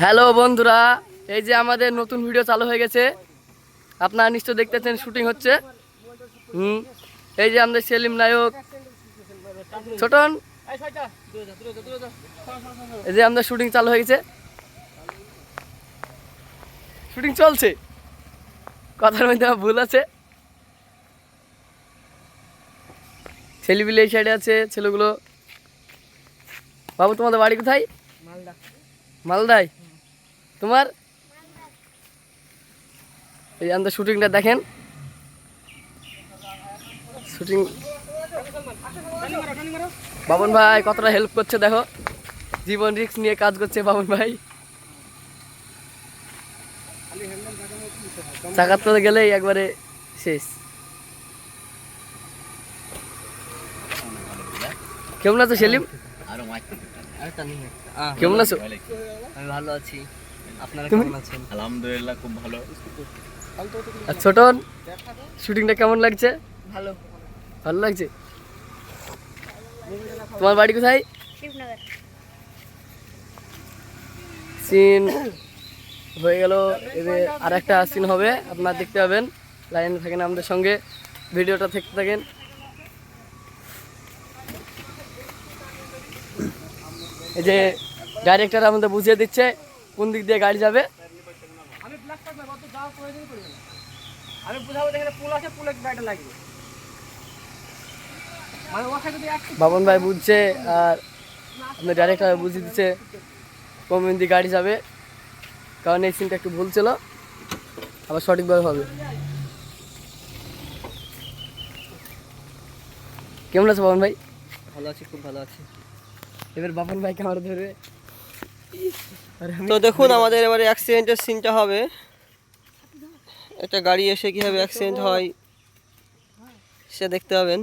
Hello বন্ধুরা এই যে আমাদের নতুন ভিডিও চালু হয়ে গেছে। আপনারা নিশ্চয় দেখতেছেন শুটিং হচ্ছে। হুম এই যে আমাদের সেলিম নায়ক। ছোটন এই যে আমাদের শুটিং চালু হয়ে গেছে। শুটিং চলছে। কথার মধ্যে আমার ভুল আছে। ছেলেপিলে এই সাইডে আছে ছেলেগুলো। বাবু তোমাদের বাড়ি কোথায়? মালদায়? তোমার? এই আমাদের শুটিংটা দেখেন। শুটিং বাবন ভাই কতটা হেল্প করছে দেখো। জীবন রিস্ক নিয়ে কাজ করছে বাবন ভাই। চাকাতে গেলেই একবারে শেষ। কেমন আছো সেলিম? কেমন আছো? আমি ভালো আছি। আপনারা তুমি? কেমন আছেন? আলহামদুলিল্লাহ খুব ভালো। ছোটন শুটিংটা কেমন লাগছে? ভালো। ভালো লাগছে? তোমার বাড়ি কোথায়? সিন হয়ে গেল। এবার আর একটা সিন হবে আপনারা দেখতে পাবেন। লাইনে থাকেন আমাদের সঙ্গে। ভিডিওটা দেখতে থাকেন। এই যে ডাইরেক্টর আমাদের বুঝিয়ে দিচ্ছে। কোন দিক দিয়ে গাড়ি যাবে? আমি বুঝাবো দেখে পুল আছে পুলে গাড়িটা লাগবে। মানে ওখানে যদি বাবন ভাই বুঝছে আর আমাদের ডাইরেক্টর বুঝিয়ে দিচ্ছে কোন দিক গাড়ি যাবে। কারণ এই সিনটা একটু ভুল ছিল আবার সঠিকভাবে হবে। কেমন আছে বাবন ভাই? ভালো আছি খুব ভালো আছি। এবার বাবন ভাই ক্যামেরা ধরবে আরে আমি তো দেখুন আমাদের এবারে অ্যাক্সিডেন্টের সিনটা হবে। একটা গাড়ি এসে কীভাবে অ্যাক্সিডেন্ট হয় সে দেখতে পাবেন।